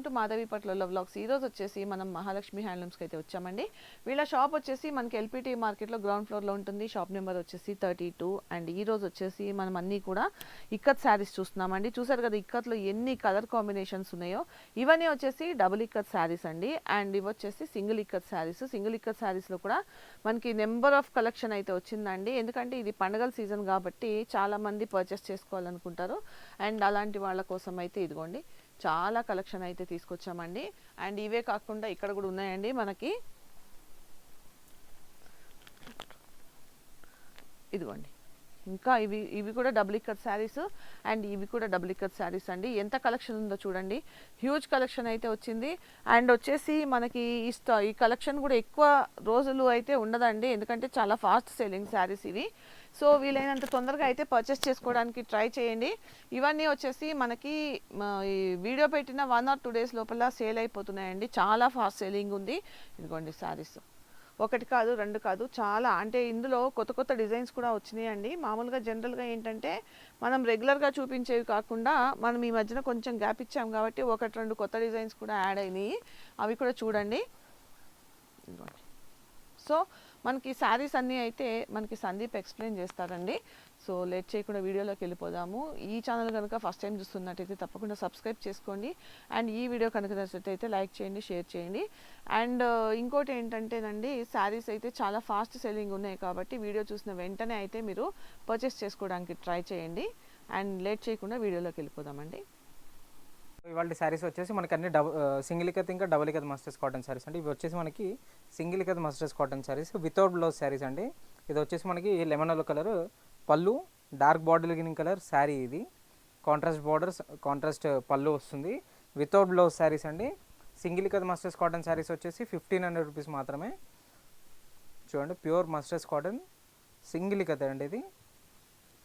Welcome to Madhavi పట్ల vlogs ఈ రోజు వచ్చేసి మనం మహాలక్ష్మి హ్యాండ్లూమ్స్కి అయితే వచ్చామండి. వీళ్ళ షాప్ వచ్చేసి మనకి ఎల్పిటి మార్కెట్లో గ్రౌండ్ ఫ్లోర్లో ఉంటుంది. షాప్ నెంబర్ వచ్చేసి థర్టీ టూ అండ్ ఈ రోజు వచ్చేసి మనం అన్నీ కూడా ఇక్కత్ శారీస్ చూస్తున్నామండి. చూసారు కదా ఇక్కత్లో ఎన్ని కలర్ కాంబినేషన్స్ ఉన్నాయో. ఇవన్నీ వచ్చేసి డబుల్ ఇక్కత్ శారీస్ అండి. అండ్ ఇవి వచ్చేసి సింగిల్ ఇక్కత్ శారీస్ సింగిల్ ఇక్కత్ శారీస్లో కూడా మనకి నెంబర్ ఆఫ్ కలెక్షన్ అయితే వచ్చిందండి. ఎందుకంటే ఇది పండగల సీజన్ కాబట్టి చాలామంది పర్చేస్ చేసుకోవాలనుకుంటారు. అండ్ అలాంటి వాళ్ళ కోసం అయితే ఇదిగోండి. చాలా కలెక్షన్ అయితే తీసుకొచ్చామండి. అండ్ ఇవే కాకుండా ఇక్కడ కూడా ఉన్నాయండి మనకి. ఇదిగోండి. ఇంకా ఇవి ఇవి కూడా డబుల్ ఇక్కర్ శారీస్. అండ్ ఇవి కూడా డబుల్ ఇక్కర్ శారీస్ అండి. ఎంత కలెక్షన్ ఉందో చూడండి. హ్యూజ్ కలెక్షన్ అయితే వచ్చింది. అండ్ వచ్చేసి మనకి ఈ ఈ కలెక్షన్ కూడా ఎక్కువ రోజులు అయితే ఉండదండి. ఎందుకంటే చాలా ఫాస్ట్ సెల్లింగ్ శారీస్ ఇవి. సో వీలైనంత తొందరగా అయితే పర్చేస్ చేసుకోవడానికి ట్రై చేయండి. ఇవన్నీ వచ్చేసి మనకి ఈ వీడియో పెట్టిన వన్ ఆర్ టూ డేస్ లోపల సేల్ అయిపోతున్నాయండి. చాలా ఫాస్ట్ సెల్లింగ్ ఉంది. ఇదిగోండి శారీస్ ఒకటి కాదు రెండు కాదు చాలా. అంటే ఇందులో కొత్త కొత్త డిజైన్స్ కూడా వచ్చినాయండి. మామూలుగా జనరల్గా ఏంటంటే మనం రెగ్యులర్గా చూపించేవి కాకుండా మనం ఈ మధ్యన కొంచెం గ్యాప్ ఇచ్చాం కాబట్టి ఒకటి రెండు కొత్త డిజైన్స్ కూడా యాడ్ అయినాయి. అవి కూడా చూడండి. సో మనకి శారీస్ అన్నీ అయితే మనకి సందీప్ ఎక్స్ప్లెయిన్ చేస్తారండి సో లేట్ చేయకుండా వీడియోలోకి వెళ్ళిపోదాము. ఈ ఛానల్ కనుక ఫస్ట్ టైం చూస్తున్నట్టయితే తప్పకుండా సబ్స్క్రైబ్ చేసుకోండి. అండ్ ఈ వీడియో కనుక నచ్చినట్టయితే లైక్ చేయండి షేర్ చేయండి. అండ్ ఇంకోటి ఏంటంటేనండి శారీస్ అయితే చాలా ఫాస్ట్ సెల్లింగ్ ఉన్నాయి కాబట్టి వీడియో చూసిన వెంటనే అయితే మీరు పర్చేస్ చేసుకోవడానికి ట్రై చేయండి. అండ్ లేట్ చేయకుండా వీడియోలోకి వెళ్ళిపోదామండి. ఇవాళ శారీస్ వచ్చేసి మనకి అన్ని డబుల్ సింగిల్ ఇకత్ ఇంకా double ikat mercerised cotton saris అండి. ఇవి వచ్చేసి మనకి సింగిల్ కదా mercerised cotton saris without blouse saris అండి. ఇది వచ్చేసి మనకి లెమన్ ఎల్లో కలర్ పళ్ళు dark border green colour sari ఇది. కాంట్రాస్ట్ బార్డర్స్ కాంట్రాస్ట్ పళ్ళు వస్తుంది. వితౌట్ బ్లౌజ్ శారీస్ అండి. Single ikat mercerised cotton saris వచ్చేసి ఫిఫ్టీన్ హండ్రెడ్ రూపీస్ మాత్రమే. చూడండి ప్యూర్ మస్టర్స్ కాటన్ సింగిల్ కథ అండి ఇది.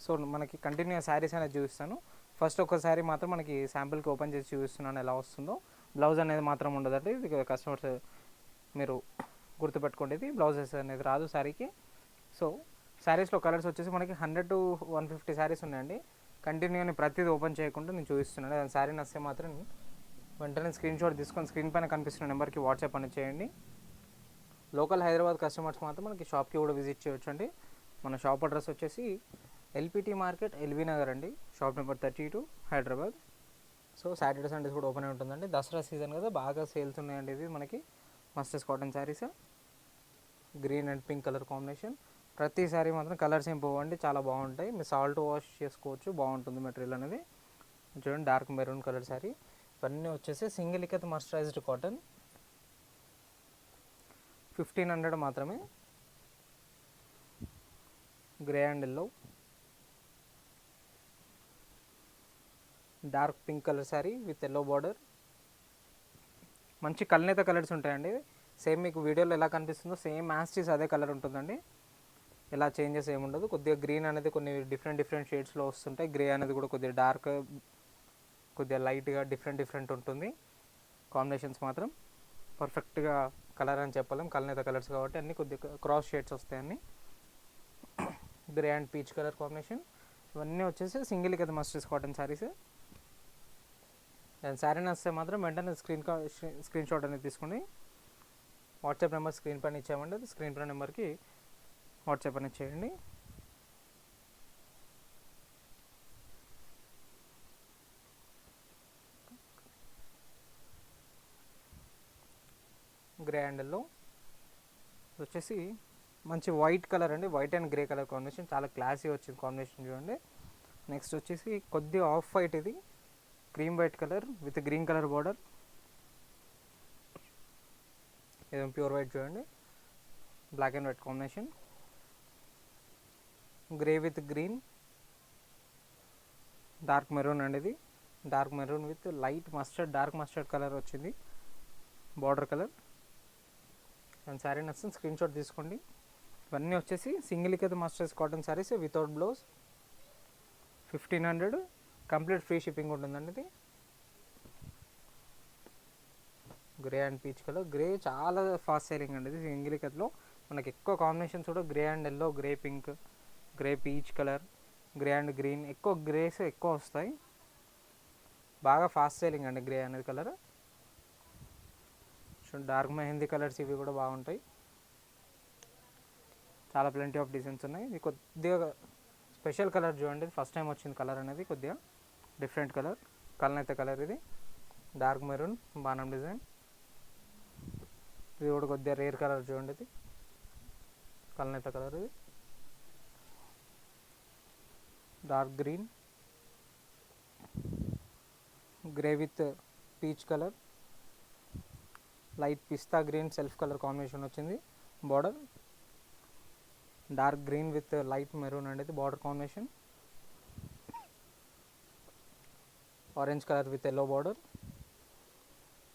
సో మనకి కంటిన్యూ శారీస్ అనేది చూపిస్తాను. ఫస్ట్ ఒక శారీ మాత్రం మనకి శాంపిల్కి ఓపెన్ చేసి చూపిస్తున్నాను ఎలా వస్తుందో. బ్లౌజ్ అనేది మాత్రం ఉండదండి. ఇది కస్టమర్స్ మీరు గుర్తుపెట్టుకోండి ఇది బ్లౌజెస్ అనేది రాదు శారీకి. సో శారీస్లో కలర్స్ వచ్చేసి మనకి hundred to one fifty saris ఉన్నాయండి. కంటిన్యూని ప్రతిదీ ఓపెన్ చేయకుండా నేను చూపిస్తున్నాను. దాని శారీ నస్తే మాత్రం వెంటనే స్క్రీన్ షాట్ తీసుకొని స్క్రీన్ పైన కనిపిస్తున్న నెంబర్కి వాట్సాప్ అనేది చేయండి. లోకల్ హైదరాబాద్ కస్టమర్స్ మాత్రం మనకి షాప్కి కూడా విజిట్ చేయొచ్చు అండి మన షాప్ అడ్రస్ వచ్చేసి ఎల్పిటి మార్కెట్ ఎల్బీ నగర్ అండి. Shop number thirty two Hyderabad. So Saturday Sundays కూడా ఓపెన్ ఉంటుందండి. దసరా సీజన్ కదా బాగా సేల్స్ ఉన్నాయండి ఇది మనకి. Mercerised cotton saris green and pink colour combination ప్రతి శారీ మాత్రం కలర్స్ ఏం పోవండి చాలా బాగుంటాయి. మీరు సాల్ట్ వాష్ చేసుకోవచ్చు బాగుంటుంది మెటీరియల్ అనేది. చూడండి డార్క్ మెరూన్ కలర్ శారీ ఇవన్నీ వచ్చేసి single ikat mercerised cotton fifteen hundred మాత్రమే. Grey and yellow dark pink colour sari with yellow border మంచి కల్నేత కలర్స్ ఉంటాయండి. సేమ్ మీకు వీడియోలో ఎలా కనిపిస్తుందో సేమ్ యాస్టీస్ అదే కలర్ ఉంటుందండి. ఎలా చేంజెస్ ఏమి ఉండదు. కొద్దిగా గ్రీన్ అనేది కొన్ని డిఫరెంట్ డిఫరెంట్ షేడ్స్లో వస్తుంటాయి. గ్రే అనేది కూడా కొద్దిగా డార్క్ కొద్దిగా లైట్గా డిఫరెంట్ డిఫరెంట్ ఉంటుంది. కాంబినేషన్స్ మాత్రం పర్ఫెక్ట్గా కలర్ అని చెప్పలేం. కలనేత కలర్స్ కాబట్టి అన్ని కొద్దిగా క్రాస్ షేడ్స్ వస్తాయి అన్ని. Grey and peach colour combination. ఇవన్నీ వచ్చేసి సింగిల్ కదా మస్టర్స్ కాటన్ శారీస్ దాని శారీ నచ్చితే మాత్రం వెంటనే స్క్రీన్ స్క్రీన్ షాట్ అనేది తీసుకోండి వాట్సాప్ నెంబర్ స్క్రీన్ పైన ఇచ్చామండి అది స్క్రీన్ పైన నెంబర్కి వాట్సాప్ అనేది చేయండి. గ్రే హ్యాండిల్లో వచ్చేసి మంచి వైట్ కలర్ అండి. White and grey colour combination. చాలా క్లాసీ వచ్చింది కాంబినేషన్ చూడండి. నెక్స్ట్ వచ్చేసి కొద్దిగా ఆఫ్ వైట్ ఇది. Cream white colour with green colour border. ఇదేం ప్యూర్ వైట్ చూడండి. Black and white combination grey with green dark maroon అండి ఇది. Dark maroon with light mustard dark mustard colour వచ్చింది. బార్డర్ కలర్ అండ్ శారీ నచ్చిన screen shot తీసుకోండి. ఇవన్నీ వచ్చేసి single ikat mercerised cotton saris without blouse fifteen hundred complete free shipping ఉంటుందండి ఇది. Grey and peach colour grey చాలా ఫాస్ట్ సేలింగ్ అండి ఇది. సింగిలికత్లో మనకి ఎక్కువ కాంబినేషన్స్ కూడా grey and yellow grey pink grey peach colour grey and green ఎక్కువ గ్రేస్ ఎక్కువ వస్తాయి. బాగా ఫాస్ట్ సేలింగ్ అండి గ్రే అనేది కలర్ చూడండి డార్క్ మెహందీ కలర్స్ ఇవి కూడా బాగుంటాయి. చాలా ప్లెంటీ ఆఫ్ డిజైన్స్ ఉన్నాయి. ఇది కొద్దిగా స్పెషల్ కలర్ చూడండి. ఫస్ట్ టైం వచ్చింది కలర్ అనేది కొద్దిగా. డిఫరెంట్ కలర్ కలనైతే కలర్ ఇది. డార్క్ మెరూన్ బాణం డిజైన్. ఇది కూడా కొద్దిగా రేర్ కలర్ చూడండి ఇది. కలనైతే కలర్ ఇది. Dark green. Grey with peach colour. Light pista green self colour combination వచ్చింది. Border. Dark green with light maroon అనేది border combination. Orange colour with yellow border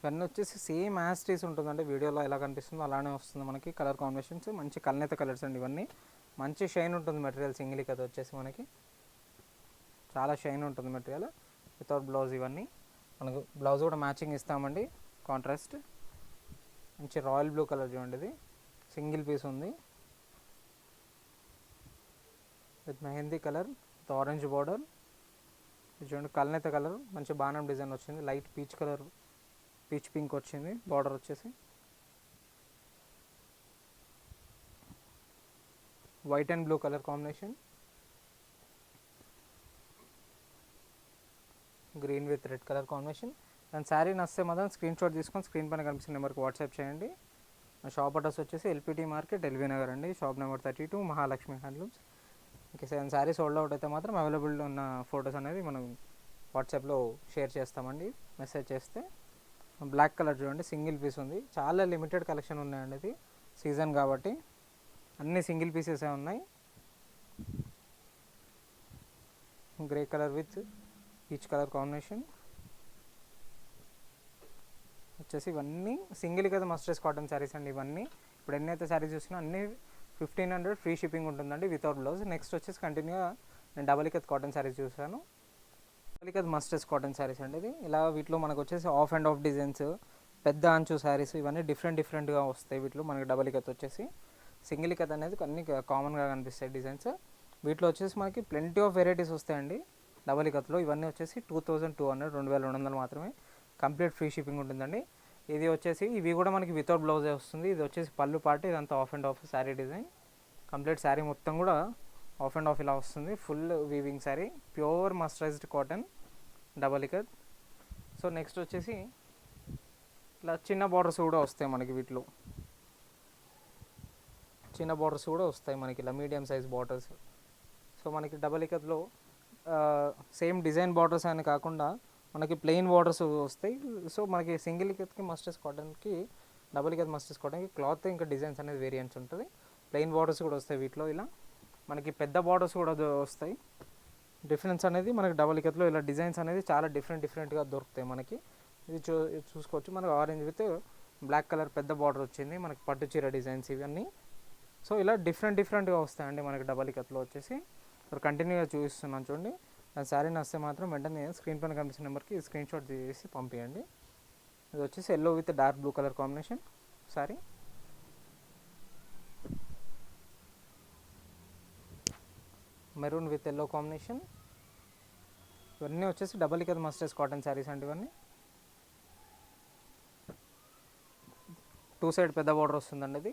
ఇవన్నీ వచ్చేసి సేమ్ యాస్టీస్ ఉంటుందండి. వీడియోలో ఎలా కనిపిస్తుందో అలానే వస్తుంది మనకి. కలర్ కాంబినేషన్స్ మంచి కల్నేత కలర్స్ అండి ఇవన్నీ. మంచి షైన్ ఉంటుంది మెటీరియల్ సింగిల్ కదా వచ్చేసి మనకి. చాలా షైన్ ఉంటుంది మెటీరియల్ వితౌట్ బ్లౌజ్ ఇవన్నీ. మనకు బ్లౌజ్ కూడా మ్యాచింగ్ ఇస్తామండి. కాంట్రాస్ట్ మంచి రాయల్ బ్లూ కలర్ చూడండి ఇది. సింగిల్ పీస్ ఉంది. With mehndi colour with orange border చూడండి కల్నేత కలర్. మంచి బాణం డిజైన్ వచ్చింది. Light peach colour. Peach pink వచ్చింది. బార్డర్ వచ్చేసి. White and blue colour combination. Green with red colour combination. దాని శారీ నస్తే మాత్రం స్క్రీన్ షాట్ తీసుకొని స్క్రీన్ పైన కనిపిస్తున్న నెంబర్కి వాట్సాప్ చేయండి. షాప్ అడ్రస్ వచ్చేసి ఎల్పిటి మార్కెట్ ఎల్బీ నగర్ అండి. Shop number thirty two Mahalakshmi handlooms. Okay sir. Saris hold out అయితే మాత్రం అవైలబుల్ ఉన్న ఫొటోస్ అనేది మనం వాట్సాప్లో షేర్ చేస్తామండి. మెసేజ్ చేస్తే. బ్లాక్ కలర్ చూడండి సింగిల్ పీస్ ఉంది. చాలా లిమిటెడ్ కలెక్షన్ ఉన్నాయండి ఇది. సీజన్ కాబట్టి అన్ని సింగిల్ పీసెసే ఉన్నాయి. Grey colour with peach colour combination. వచ్చేసి ఇవన్నీ సింగిల్ కదా మస్టర్స్ కాటన్ శారీస్ అండి ఇవన్నీ. ఇప్పుడు ఎన్నైతే శారీస్ చూసినా అన్ని ఫిఫ్టీన్ హండ్రెడ్ ఫ్రీ షిప్పింగ్ ఉంటుందండి వితౌట్ బ్లౌజ్. నెక్స్ట్ వచ్చేసి కంటిన్యూగా నేను డబల్ ఇకత్ కాటన్ శారీస్ చూసాను double ikat mercerised cotton saris అండి ఇది. ఇలా వీటిలో మనకు వచ్చేసి ఆఫ్ అండ్ ఆఫ్ డిజైన్స్ పెద్ద అంచు శారీస్ ఇవన్నీ డిఫరెంట్ డిఫరెంట్గా వస్తాయి వీటిలో. మనకి డబల్ ఇకత్ వచ్చేసి సింగిల్ ఇకత్ అనేది అన్ని కామన్గా కనిపిస్తాయి డిజైన్స్. వీటిలో వచ్చేసి మనకి ప్లెంటీ ఆఫ్ వెరైటీస్ వస్తాయండి డబల్ ఇకత్లో ఇవన్నీ వచ్చేసి టూ థౌజండ్ టూ హండ్రెడ్ రెండు వేల రెండు వందలు మాత్రమే. కంప్లీట్ ఫ్రీ షిప్పింగ్ ఉంటుందండి. ఇది వచ్చేసి ఇవి కూడా మనకి వితౌట్ బ్లౌజే వస్తుంది. ఇది వచ్చేసి పళ్ళు పాటు ఇదంతా half and half sari design complete sari మొత్తం కూడా ఆఫ్ అండ్ ఆఫ్ ఇలా వస్తుంది. Full weaving sari pure mercerised cotton double ikat so next వచ్చేసి ఇలా చిన్న బార్డర్స్ కూడా వస్తాయి మనకి వీటిలో. చిన్న బార్డర్స్ కూడా వస్తాయి మనకి ఇలా మీడియం సైజ్ బార్డర్స్ సో మనకి డబల్ ఇకత్లో సేమ్ డిజైన్ బార్డర్స్ అని కాకుండా మనకి ప్లెయిన్ వాటర్స్ వస్తాయి. సో మనకి సింగిల్ ఇకత్కి మస్టర్స్ కాటన్కి డబుల్ కెత్ మస్టర్స్ కాటన్కి క్లాత్ ఇంకా డిజైన్స్ అనేది వేరియంట్స్ ఉంటుంది. ప్లెయిన్ బార్డర్స్ కూడా వస్తాయి వీటిలో ఇలా. మనకి పెద్ద బార్డర్స్ కూడా వస్తాయి. డిఫరెన్స్ అనేది మనకి డబుల్ ఇకత్లో ఇలా డిజైన్స్ అనేది చాలా డిఫరెంట్ డిఫరెంట్గా దొరుకుతాయి మనకి. ఇది చూ చూసుకోవచ్చు. మనకి ఆరెంజ్ విత్ బ్లాక్ కలర్ పెద్ద బార్డర్ వచ్చింది. మనకి పట్టు చీర డిజైన్స్ ఇవన్నీ. సో ఇలా డిఫరెంట్ డిఫరెంట్గా వస్తాయండి మనకి డబల్ ఇకత్లో వచ్చేసి. ఇప్పుడు కంటిన్యూగా చూపిస్తున్నాను చూడండి. శారీ నస్తే మాత్రం వెంటనే స్క్రీన్ పైన కనిపిస్తున్న నెంబర్కి స్క్రీన్ షాట్ తీసి పంపించండి ఇది వచ్చేసి yellow with dark blue colour combination sari. Maroon with yellow combination ఇవన్నీ వచ్చేసి double ikat mercerised cotton saris అండి ఇవన్నీ. టూ సైడ్ పెద్ద బార్డర్ వస్తుందండి ఇది.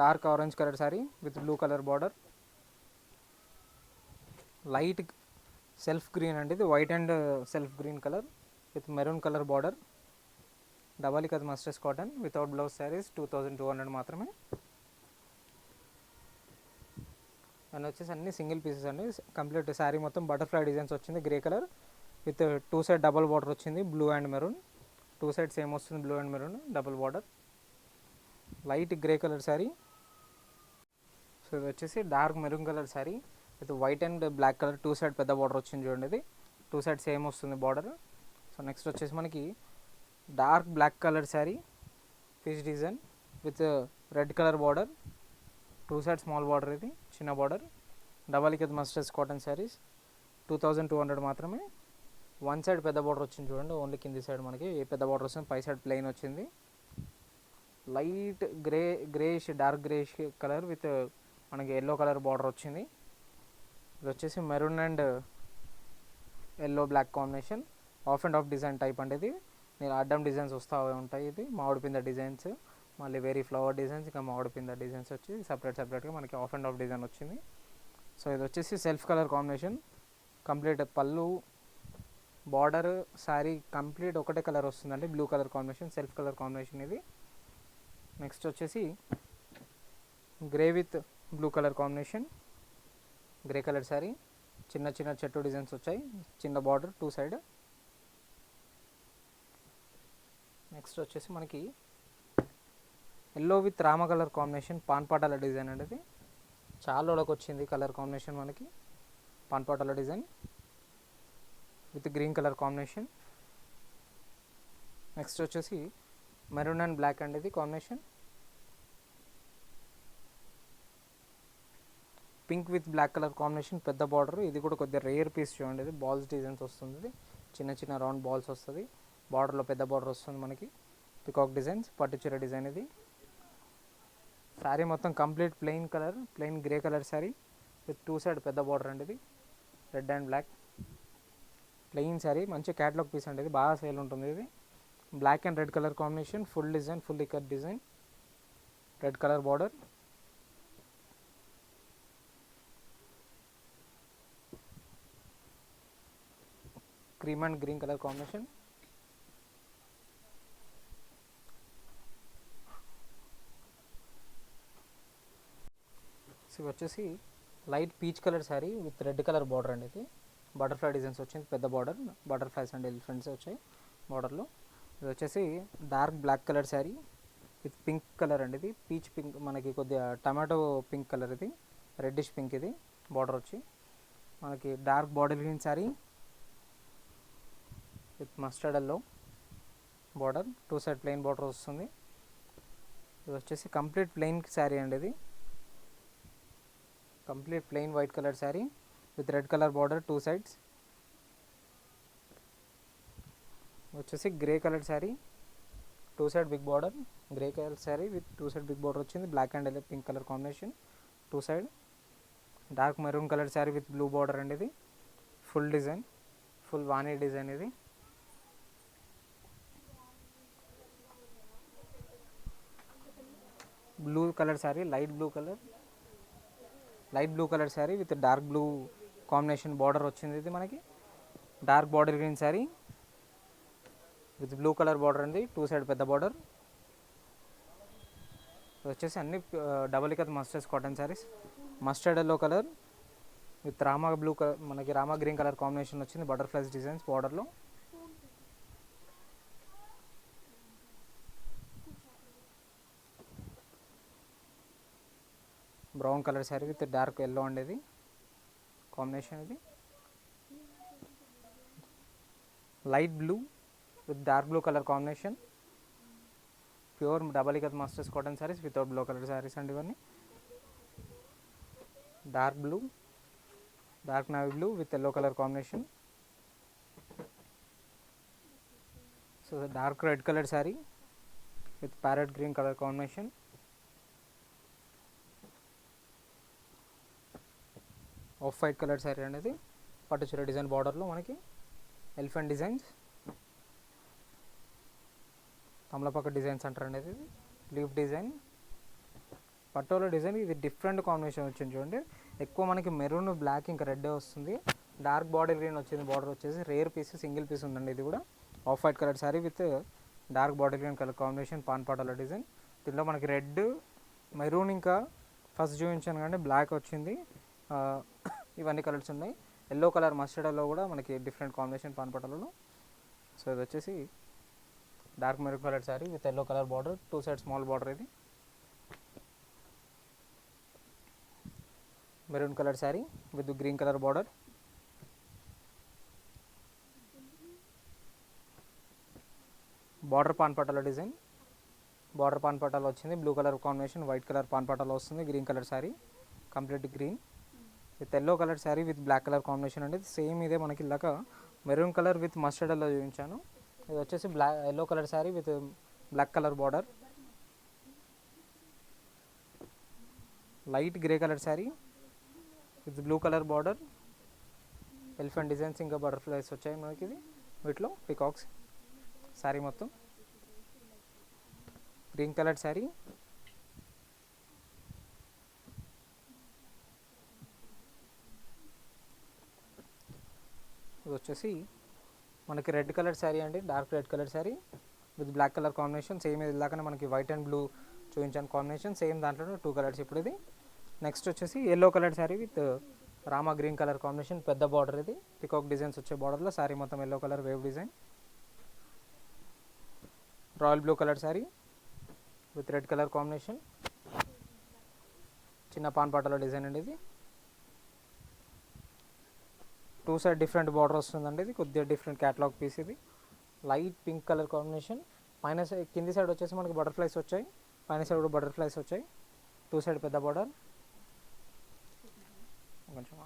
Dark orange colour sari with blue colour border light self green అండి. ఇది white and self green colour with maroon colour border. Double ikat mercerised cotton without blouse saris two thousand two hundred మాత్రమే. And వచ్చేసి అన్ని single pieces అండి. Complete sari మొత్తం butterfly designs వచ్చింది grey colour. With two side double border వచ్చింది blue and maroon. Two side same వస్తుంది blue and maroon double border. Light grey colour sari. So ఇది వచ్చేసి డార్క్ మెరూన్ కలర్ శారీ. ఇది white and black colour two side పెద్ద border వచ్చింది చూడండి ఇది. Two side same వస్తుంది బార్డర్ సో నెక్స్ట్ వచ్చేసి మనకి dark black colour sari fish design with red colour border two side small border ఇది చిన్న border double ikat mercerised cotton saris two thousand two hundred మాత్రమే. One side పెద్ద border వచ్చింది చూడండి only కింది side మనకి. ఏ పెద్ద బార్డర్ వస్తుంది పై సైడ్ ప్లెయిన్ వచ్చింది. Light grey greyish dark greyish colour with మనకి ఎల్లో కలర్ బార్డర్ వచ్చింది. ఇది వచ్చేసి maroon and yellow black combination. Half and half design type అంటే ఇది. నేను అడ్డం డిజైన్స్ వస్తూ ఉంటాయి ఇది. మామిడి పింద డిజైన్స్ మళ్ళీ వేరీ ఫ్లవర్ డిజైన్స్ ఇంకా మామిడి పింద డిజైన్స్ వచ్చి సపరేట్ సపరేట్గా మనకి ఆఫ్ అండ్ ఆఫ్ డిజైన్ వచ్చింది. సో ఇది వచ్చేసి సెల్ఫ్ కలర్ కాంబినేషన్. కంప్లీట్ పళ్ళు బార్డర్ శారీ కంప్లీట్ ఒకటే కలర్ వస్తుందండి. Blue colour combination self colour combination ఇది. నెక్స్ట్ వచ్చేసి grey with blue colour combination. Grey colour sari చిన్న చిన్న చెట్టు డిజైన్స్ వచ్చాయి చిన్న బార్డర్ టూ సైడ్. నెక్స్ట్ వచ్చేసి మనకి yellow with Rama colour combination పాన్పాటాల డిజైన్ అనేది చాలా రోజులకు వచ్చింది కలర్ కాంబినేషన్ మనకి పాన్పాటాల design with green colour combination. Next వచ్చేసి మెరూన్ అండ్ బ్లాక్ అండ్ ఇది combination. Pink with black colour combination పెద్ద బార్డర్. ఇది కూడా కొద్దిగా రేర్ పీస్ చూడండి. ఇది బాల్స్ డిజైన్స్ వస్తుంది. చిన్న చిన్న రౌండ్ బాల్స్ వస్తుంది. బార్డర్లో పెద్ద బార్డర్ వస్తుంది మనకి. పికాక్ డిజైన్స్ పట్టుచీర డిజైన్ ఇది. శారీ మొత్తం complete plain colour plain grey colour sari. With two side పెద్ద బార్డర్ అండి ఇది. Red and black. Plain sari. మంచి క్యాటలాగ్ పీస్ అండి ఇది. బాగా సేల్ ఉంటుంది ఇది. Black and red colour combination. Full design full ఇకర్ design. Red colour border. Cream and green colour combination so వచ్చేసి light peach colour sari with red colour border అండి ఇది. Butterfly designs వచ్చింది పెద్ద బార్డర్ బటర్ఫ్లైస్ అండ్ ఎలిఫెంట్స్ వచ్చాయి బార్డర్లో ఇది వచ్చేసి dark black colour sari with pink colour అండి ఇది. పీచ్ పింక్ మనకి కొద్దిగా టమాటో పింక్ కలర్ ఇది. రెడ్డిష్ పింక్ ఇది బార్డర్ వచ్చి. మనకి dark body green sari with mustard yellow border. Two side plain border వస్తుంది. ఇది వచ్చేసి కంప్లీట్ ప్లెయిన్ శారీ అండి ఇది. Complete plain white colour sari with red colour border two sides. వచ్చేసి grey colour sari two side big border grey colour sari with two side big border వచ్చింది. Black and pink colour combination two side. Dark maroon colour sari with blue border అండి ఇది. Full design full వానీ design ఇది. Blue colour sari light blue colour light blue colour sari with dark blue combination border వచ్చింది ఇది మనకి. Dark border green sari with blue colour border అండి two side పెద్ద border వచ్చేసి అన్ని double ikat masters cotton saris mustard yellow colour with Rama blue colour మనకి Rama green colour combination వచ్చింది. Butterflies designs బార్డర్లో brown colour sari with dark yellow అండి ఇది combination ఇది. Light blue with dark blue colour combination. Pure double ikat masters cotton saris without blue colour saris అండి ఇవన్నీ. Dark blue dark navy blue with yellow colour combination. So dark red colour sari with parrot green colour combination. Off white colour sari అనేది పట్టుచీర design బార్డర్లో మనకి elephant designs తమలపాక designs అంటారు అనేది leaf design. పట్టోలో design ఇది డిఫరెంట్ కాంబినేషన్ వచ్చింది చూడండి. ఎక్కువ మనకి మెరూన్ బ్లాక్ ఇంకా రెడ్ వస్తుంది. డార్క్ బాడీ గ్రీన్ వచ్చింది బార్డర్ వచ్చేసి రేర్ పీస్ సింగిల్ పీస్ ఉందండి ఇది కూడా. Off white colour sari with dark body green colour combination paan పాటల డిజైన్. దీంట్లో మనకి రెడ్ మెరూన్ ఇంకా ఫస్ట్ చూపించాను కానీ బ్లాక్ వచ్చింది. ఇవన్నీ కలర్స్ ఉన్నాయి. ఎల్లో కలర్ మస్టర్డ్లో కూడా మనకి డిఫరెంట్ కాంబినేషన్ పాన్ సో ఇది వచ్చేసి dark maroon colour sari with yellow colour border two side small border ఇది. Maroon colour sari with green colour border border పాన్పటాల design border పాన్పటాలు వచ్చింది. Blue colour combination white colour పాన్పటాలు వస్తుంది. Green colour sari complete green with yellow colour sari with black colour combination అండి. Same ఇదే మనకి ఇలాక maroon colour with mustard చూపించాను. ఇది వచ్చేసి black yellow colour sari with black colour border. Light grey colour sari with blue colour border. Elephant designs ఇంకా butterflies వచ్చాయి మనకి ఇది. వీటిలో పికాక్స్ శారీ మొత్తం. Green colour sari. ఇది వచ్చేసి మనకి రెడ్ కలర్ శారీ అండి dark red colour sari with black colour combination. Same ఇది ఇలాగనే మనకి వైట్ అండ్ బ్లూ చూపించాను కాంబినేషన్ సేమ్ దాంట్లో టూ కలర్స్ ఇప్పుడు ఇది. నెక్స్ట్ వచ్చేసి yellow colour sari with Rama green colour combination పెద్ద బార్డర్ ఇది. పికాక్ డిజైన్స్ వచ్చే బార్డర్లో శారీ మొత్తం yellow colour wave design royal blue colour sari with red colour combination. చిన్న పాన్ పాటలో డిజైన్ అండి ఇది. టూ సైడ్ డిఫరెంట్ బార్డర్ వస్తుందండి. ఇది కొద్దిగా డిఫరెంట్ క్యాటలాగ్ పీస్ ఇది. లైట్ పింక్ కలర్ కాంబినేషన్ పైన సైడ్ కింది సైడ్ వచ్చేసి మనకి బటర్ఫ్లైస్ వచ్చాయి. పైన సైడ్ కూడా బటర్ఫ్లైస్ వచ్చాయి. టూ సైడ్ పెద్ద బార్డర్ కొంచెం